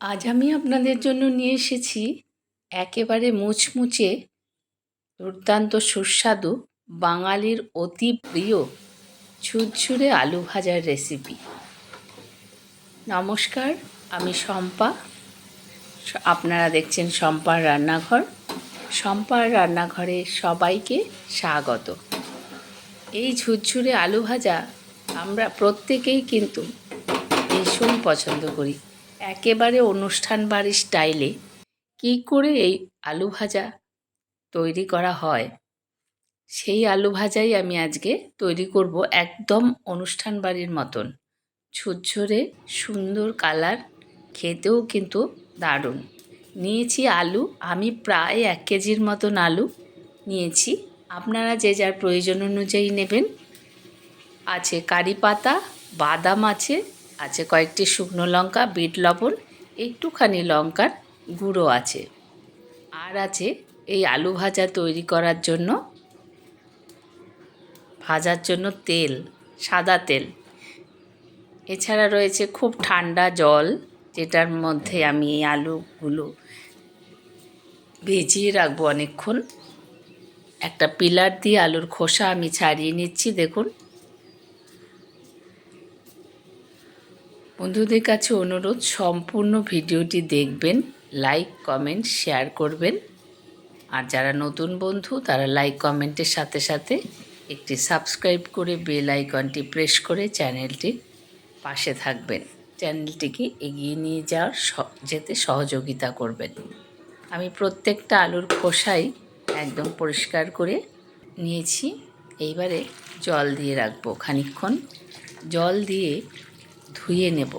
আজ আমি আপনাদের জন্য নিয়ে এসেছি একেবারে মুচমুচে দুর্দান্ত সুস্বাদু বাঙালির অতি প্রিয় ঝুরঝুরে আলু ভাজার রেসিপি নমস্কার, আমি শম্পা। আপনারা দেখছেন শম্পার রান্নাঘর। শম্পার রান্নাঘরে সবাইকে স্বাগত। এই ঝুরঝুরে আলু ভাজা আমরা প্রত্যেকেই কিন্তু ভীষণ পছন্দ করি। একেবারে অনুষ্ঠান বাড়ির স্টাইলে কী করে এই আলু ভাজা তৈরি করা হয়? সেই আলু ভাজাই আমি আজকে তৈরি করব একদম অনুষ্ঠান বাড়ির মতন। ঝুরঝুরে, সুন্দর কালার খেতেও কিন্তু দারুণ। নিয়েছি আলু, আমি প্রায় এক কেজির মতন আলু নিয়েছি। আপনারা যে যার প্রয়োজন অনুযায়ী নেবেন। আছে কারি পাতা, বাদাম আছে আছে কয়েকটি শুকনো লঙ্কা, বিট লবণ, একটুখানি লঙ্কার গুঁড়ো আছে। আর আছে এই আলু ভাজা তৈরি করার জন্য, ভাজার জন্য তেল, সাদা তেল। এছাড়া রয়েছে খুব ঠান্ডা জল, যেটার মধ্যে আমি এই আলুগুলো ভিজিয়ে রাখব অনেকক্ষণ। একটা পিলার দিয়ে আলুর খোসা আমি ছাড়িয়ে নিচ্ছি, দেখুন। বন্ধুদের কাছে অনুরোধ, সম্পূর্ণ ভিডিওটি দেখবেন লাইক কমেন্ট শেয়ার করবেন। আর যারা নতুন বন্ধু, তারা লাইক কমেন্টের সাথে সাথে একটি সাবস্ক্রাইব করে বেল আইকনটি প্রেস করে চ্যানেলটির পাশে থাকবেন। চ্যানেলটিকে এগিয়ে নিয়ে যাওয়ার যেতে সহযোগিতা করবেন। আমি প্রত্যেকটা আলুর খোসাই একদম পরিষ্কার করে নিয়েছি। এইবারে জল দিয়ে রাখব খানিকক্ষণ। জল দিয়ে ধুয়ে নেব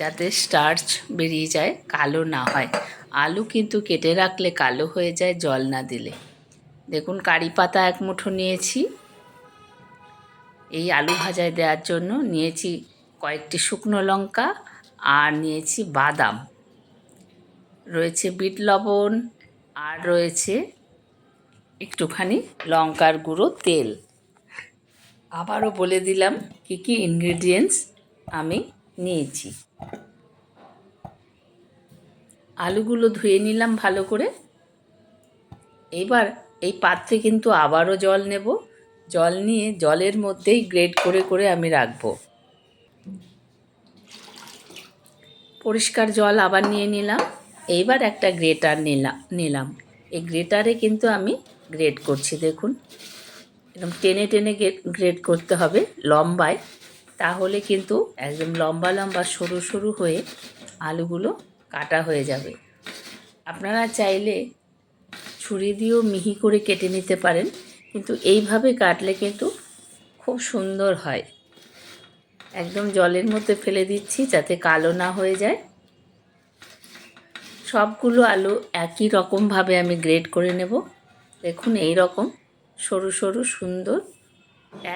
যাতে স্টার্চ বেরিয়ে যায়, কালো না হয়। আলু কিন্তু কেটে রাখলে কালো হয়ে যায়, জল না দিলে। দেখুন কারি পাতা এক মুঠো নিয়েছি। এই আলু ভাজায় দেওয়ার জন্য নিয়েছি কয়েকটি শুকনো লঙ্কা আর নিয়েছি বাদাম। রয়েছে বিট লবণ আর রয়েছে একটুখানি লঙ্কার গুঁড়ো তেল। আবারও বলে দিলাম কি কি ইনগ্রেডিয়েন্টস আমি নিয়েছি। আলুগুলো ধুয়ে নিলাম ভালো করে। এবার এই পাত্রে কিন্তু আবারও জল নেব। জল নিয়ে জলের মধ্যেই গ্রেড করে করে আমি রাখব। পরিষ্কার জল আবার নিয়ে নিলাম। এইবার একটা গ্রেটার নিলাম নিলাম। এই গ্রেটারে কিন্তু আমি গ্রেড করছি, দেখুন। এরকম টেনে টেনে গ্রেড করতে হবে লম্বায়। তাহলে কিন্তু একদম লম্বা লম্বা সরু সরু হয়ে আলুগুলো কাটা হয়ে যাবে। আপনারা চাইলে ছুরি দিয়েও মিহি করে কেটে নিতে পারেন, কিন্তু এইভাবে কাটলে কিন্তু খুব সুন্দর হয়। একদম জলের মধ্যে ফেলে দিচ্ছি যাতে কালো না হয়ে যায়। সবগুলো আলু একই রকমভাবে আমি গ্রেড করে নেব। দেখুন এই রকম সরু সরু সুন্দর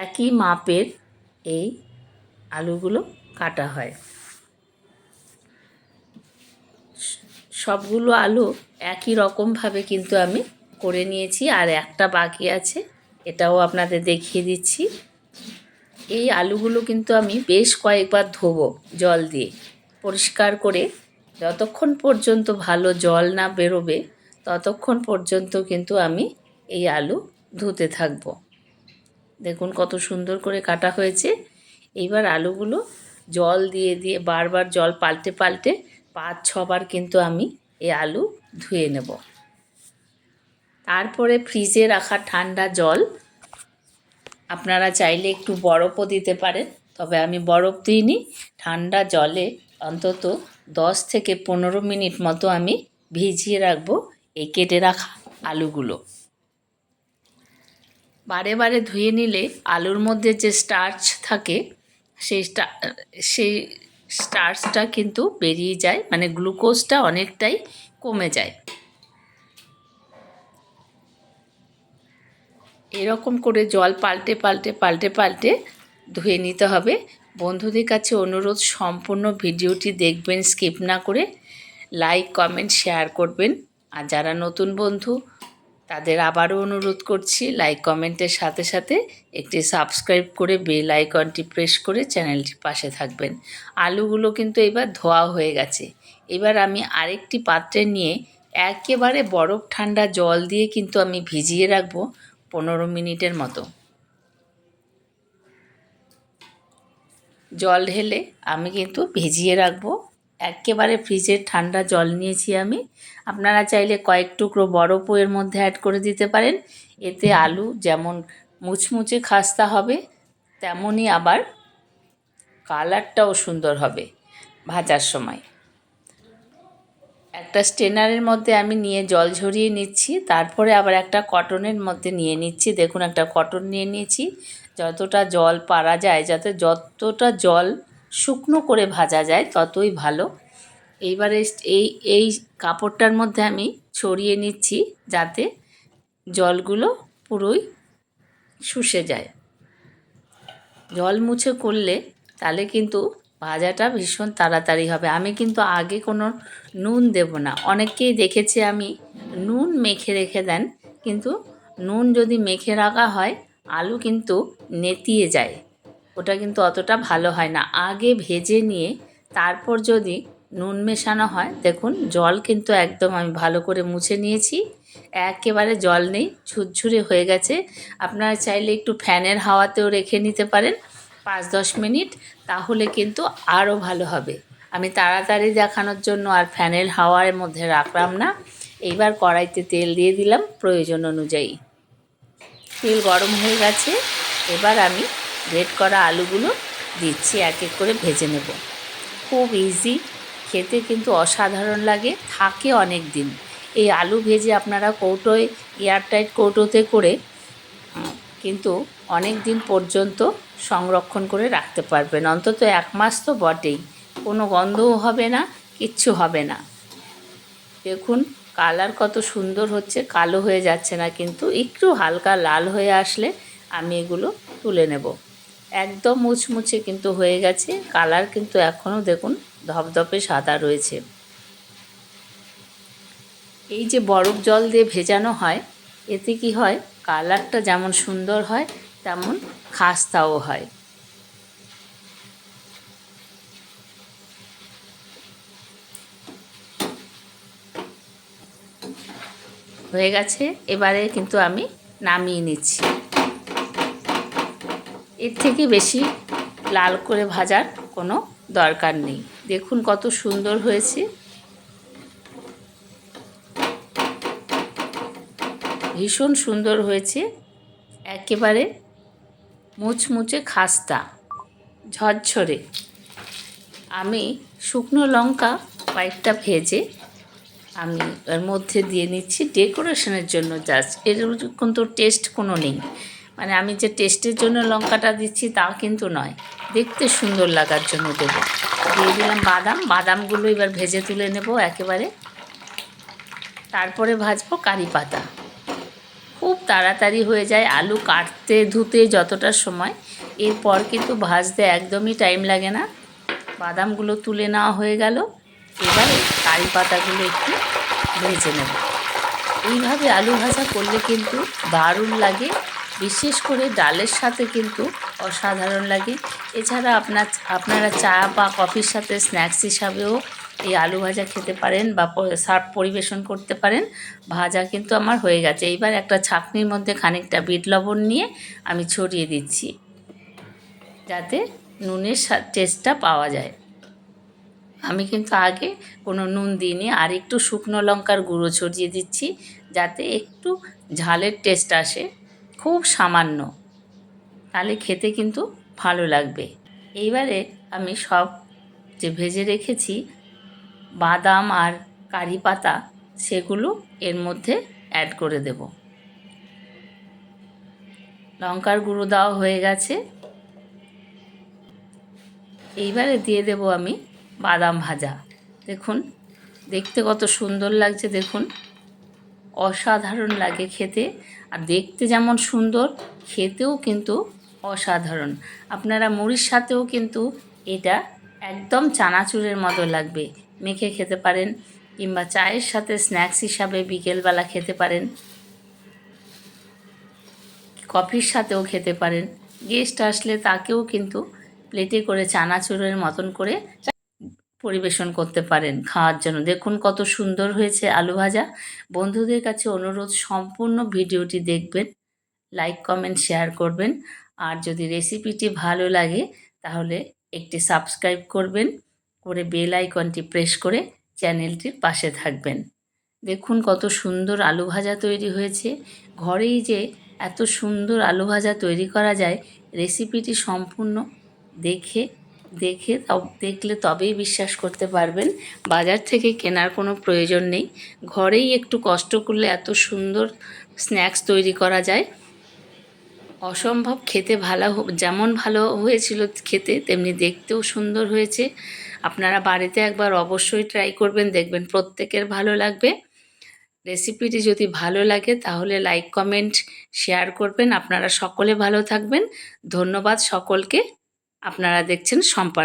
একই মাপের এই আলুগুলো কাটা হয়। সবগুলো আলু একই রকমভাবে কিন্তু আমি করে নিয়েছি আর একটা বাকি আছে, এটাও আপনাদের দেখিয়ে দিচ্ছি। এই আলুগুলো কিন্তু আমি বেশ কয়েকবার ধোবো জল দিয়ে। পরিষ্কার করে যতক্ষণ পর্যন্ত ভালো জল না বেরোবে, ততক্ষণ পর্যন্ত কিন্তু আমি এই আলু ধুতে থাকব। দেখুন কত সুন্দর করে কাটা হয়েছে। এইবার আলুগুলো জল দিয়ে দিয়ে বারবার জল পাল্টে পাল্টে পাঁচ, ছবার কিন্তু আমি এই আলু ধুয়ে নেব। তারপরে ফ্রিজে রাখা ঠান্ডা জল, আপনারা চাইলে একটু বরফও দিতে পারেন, তবে আমি বরফ দিইনি, ঠান্ডা জলে অন্তত দশ থেকে পনেরো মিনিট মতো আমি ভিজিয়ে রাখব এই কেটে রাখা আলুগুলো। বারে বারে ধুয়ে নিলে আলুর মধ্যে যে স্টার্চ থাকে সেই সেই স্টার্চটা কিন্তু বেরিয়ে যায় মানে গ্লুকোজটা অনেকটাই কমে যায়। এরকম করে জল পাল্টে পাল্টে পাল্টে পাল্টে ধুয়ে নিতে হবে। বন্ধুদের কাছে অনুরোধ, সম্পূর্ণ ভিডিওটি দেখবেন স্কিপ না করে লাইক কমেন্ট শেয়ার করবেন। আর যারা নতুন বন্ধু তাদের আবারও অনুরোধ করছি লাইক কমেন্টের সাথে সাথে একটি সাবস্ক্রাইব করে বেল আইকনটি প্রেস করে চ্যানেলটির পাশে থাকবেন। আলুগুলো কিন্তু এবার ধোয়া হয়ে গেছে। এবার আমি আরেকটি পাত্রে নিয়ে একেবারে বরফ ঠান্ডা জল দিয়ে কিন্তু আমি ভিজিয়ে রাখব পনেরো মিনিটের মতো। জল ঢেলে আমি কিন্তু ভিজিয়ে রাখব। একেবারে ফ্রিজের ঠান্ডা জল নিয়েছি আমি। আপনারা চাইলে কয়েক টুকরো বরফও এর মধ্যে অ্যাড করে দিতে পারেন। এতে আলু যেমন মুচমুচে খাস্তা হবে, তেমনই আবার কালারটাও সুন্দর হবে ভাজার সময়। একটা স্টেনারের মধ্যে আমি নিয়ে জল ঝরিয়ে নিচ্ছি, তারপরে আবার একটা কটনের মধ্যে নিয়ে নিচ্ছি। দেখুন একটা কটন নিয়ে নিয়েছি। যতটা জল পারা যায়, যাতে যতটা জল শুকনো করে ভাজা যায়, ততই ভালো। এইবারে এই এই কাপড়টার মধ্যে আমি ছড়িয়ে নিচ্ছি যাতে জলগুলো পুরোই শুষে যায়। জল মুছে করলে তাহলে কিন্তু ভাজাটা ভীষণ তাড়াতাড়ি হবে। আমি কিন্তু আগে কোনো নুন দেব না। অনেককেই দেখেছি আমি নুন মেখে রেখে দেন, কিন্তু নুন যদি মেখে রাখা হয়, আলু কিন্তু নেতিয়ে যায়। ওটা কিন্তু অতটা ভালো হয় না। আগে ভেজে নিয়ে তারপর যদি নুন মেশানো হয়, দেখুন জল কিন্তু একদম আমি ভালো করে মুছে নিয়েছি। একেবারে জল নেই, ঝুরঝুরে হয়ে গেছে। আপনারা চাইলে একটু ফ্যানের হাওয়াতেও রেখে নিতে পারেন পাঁচ দশ মিনিট, তাহলে কিন্তু আরও ভালো হবে। আমি তাড়াতাড়ি দেখানোর জন্য আর ফ্যানের হাওয়ার মধ্যে রাখলাম না। এইবার কড়াইতে তেল দিয়ে দিলাম প্রয়োজন অনুযায়ী। তেল গরম হয়ে গেছে, এবার আমি গ্রেট করা আলুগুলো দিচ্ছি, এক এক করে ভেজে নেব। খুব ইজি খেতে কিন্তু অসাধারণ লাগে, থাকে অনেক দিন এই আলু ভেজে আপনারা কৌটোয়, এয়ারটাইট কৌটোতে করে কিন্তু অনেক দিন পর্যন্ত সংরক্ষণ করে রাখতে পারবেন। অন্তত এক মাস তো বটেই। কোনো গন্ধও হবে না, কিচ্ছু হবে না। দেখুন, কালার কত সুন্দর হচ্ছে, কালো হয়ে যাচ্ছে না, কিন্তু একটু হালকা লাল হয়ে আসলে আমি এগুলো তুলে নেব। একদম মুচমুচে কিন্তু হয়ে গেছে। কালার কিন্তু এখনও দেখুন ধপধপে সাদা রয়েছে। এই যে বরফ জল দিয়ে ভেজানো হয়, এতে কি হয়? কালারটা যেমন সুন্দর হয়, তেমন খাস্তাও হয়। হয়ে গেছে। এবারে কিন্তু আমি নামিয়ে নিচ্ছি। এর থেকে বেশি লাল করে ভাজার কোনো দরকার নেই। দেখুন কত সুন্দর হয়েছে। ভীষণ সুন্দর হয়েছে। একেবারে মুচমুচে খাস্তা, ঝরঝরে। আমি শুকনো লঙ্কা কয়েকটা ভেজে আমি এর মধ্যে দিয়ে নিচ্ছি। ডেকোরেশনের জন্য জাস্ট এর কিন্তু টেস্ট কোনো নেই। মানে আমি যে টেস্টের জন্য লঙ্কাটা দিচ্ছি তা কিন্তু নয়। দেখতে সুন্দর লাগার জন্য দেবো। দিয়ে দিলাম বাদাম। বাদামগুলো এবার ভেজে তুলে নেব একেবারে। তারপরে ভাজবো কারি পাতা। খুব তাড়াতাড়ি হয়ে যায় আলু কাটতে ধুতে যতটা সময়। এরপর কিন্তু ভাজতে একদমই টাইম লাগে না। বাদামগুলো তুলে নেওয়া হয়ে গেল। এবারে কারি পাতাগুলো একটু ভেজে নেব। এইভাবে আলু ভাজা করলে কিন্তু দারুণ লাগে। বিশেষ করে ডালের সাথে কিন্তু অসাধারণ লাগে। এছাড়া আপনার, আপনারা চা বা কফির সাথে স্ন্যাক্স হিসাবেও এই আলু ভাজা খেতে পারেন বা সার্ভ পরিবেশন করতে পারেন। ভাজা কিন্তু আমার হয়ে গেছে। এইবার একটা ছাঁকনির মধ্যে খানিকটা বিট লবণ নিয়ে আমি ছড়িয়ে দিচ্ছি। যাতে নুনের টেস্টটা পাওয়া যায়। আমি কিন্তু আগে কোনো নুন দিইনি, আর একটু শুকনো লঙ্কার গুঁড়ো ছড়িয়ে দিচ্ছি, যাতে একটু ঝালের টেস্ট আসে। খুব সামান্য। তাহলে খেতে কিন্তু ভালো লাগবে। এইবারে আমি সব যে ভেজে রেখেছি, বাদাম আর কারি পাতা, সেগুলো এর মধ্যে অ্যাড করে দেব। লঙ্কার গুঁড়ো দেওয়া হয়ে গেছে। এইবারে দিয়ে দেব আমি বাদাম ভাজা। দেখুন, দেখতে কত সুন্দর লাগছে, দেখুন। অসাধারণ লাগে খেতে। আর দেখতে যেমন সুন্দর, খেতেও কিন্তু অসাধারণ। আপনারা মুড়ির সাথেও কিন্তু এটা একদম চানাচুরের মতো লাগবে। মেখে খেতে পারেন কিংবা চায়ের সাথে স্ন্যাক্স হিসাবে বিকেলবেলা খেতে পারেন। কফির সাথেও খেতে পারেন। গেস্ট আসলে তাকেও কিন্তু প্লেটে করে চানাচুরের মতন করে পরিবেশন করতে পারেন। খাওয়ার জন্য। দেখুন কত সুন্দর হয়েছে আলু ভাজা। বন্ধুদের কাছে অনুরোধ, সম্পূর্ণ ভিডিওটি দেখবেন লাইক কমেন্ট শেয়ার করবেন। আর যদি রেসিপিটি ভালো লাগে, তাহলে একটি সাবস্ক্রাইব করবেন। করে বেল আইকনটি প্রেস করে চ্যানেলটির পাশে থাকবেন। দেখুন কত সুন্দর আলু ভাজা তৈরি হয়েছে। ঘরেই যে এত সুন্দর আলু ভাজা তৈরি করা যায় রেসিপিটি সম্পূর্ণ দেখে দেখে দেখলে তবেই বিশ্বাস করতে পারবেন, বাজার থেকে কেনার কোনো প্রয়োজন নেই। ঘরেই একটু কষ্ট করলে এত সুন্দর স্ন্যাক্স তৈরি করা যায়। অসম্ভব খেতে ভালো যেমন ভালো হয়েছিল খেতে, তেমনি দেখতেও সুন্দর হয়েছে। আপনারা বাড়িতে একবার অবশ্যই ট্রাই করবেন, দেখবেন প্রত্যেকের ভালো লাগবে। রেসিপিটি যদি ভালো লাগে, তাহলে লাইক কমেন্ট শেয়ার করবেন। আপনারা সকলে ভালো থাকবেন। ধন্যবাদ সকলকে। আপনারা দেখছেন সম্পার